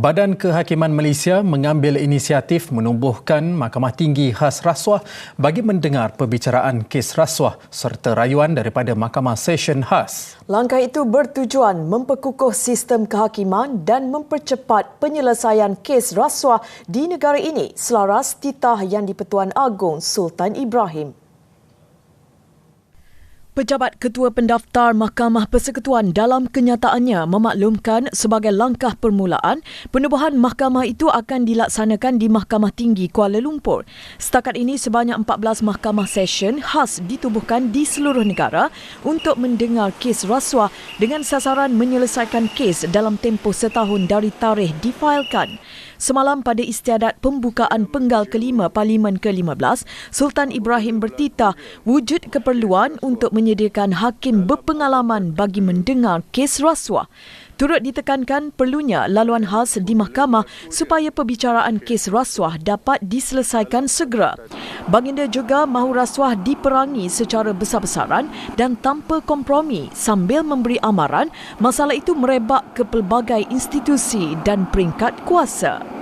Badan Kehakiman Malaysia mengambil inisiatif menumbuhkan Mahkamah Tinggi khas rasuah bagi mendengar perbicaraan kes rasuah serta rayuan daripada Mahkamah Session khas. Langkah itu bertujuan memperkukuh sistem kehakiman dan mempercepat penyelesaian kes rasuah di negara ini selaras titah Yang di-Pertuan Agong Sultan Ibrahim. Pejabat Ketua Pendaftar Mahkamah Persekutuan dalam kenyataannya memaklumkan sebagai langkah permulaan, penubuhan mahkamah itu akan dilaksanakan di Mahkamah Tinggi Kuala Lumpur. Setakat ini sebanyak 14 mahkamah session khas ditubuhkan di seluruh negara untuk mendengar kes rasuah dengan sasaran menyelesaikan kes dalam tempoh setahun dari tarikh difailkan. Semalam pada istiadat pembukaan penggal kelima Parlimen ke-15, Sultan Ibrahim bertitah wujud keperluan untuk menyediakan hakim berpengalaman bagi mendengar kes rasuah. Turut ditekankan perlunya laluan khas di mahkamah supaya perbicaraan kes rasuah dapat diselesaikan segera. Baginda juga mahu rasuah diperangi secara besar-besaran dan tanpa kompromi sambil memberi amaran masalah itu merebak ke pelbagai institusi dan peringkat kuasa.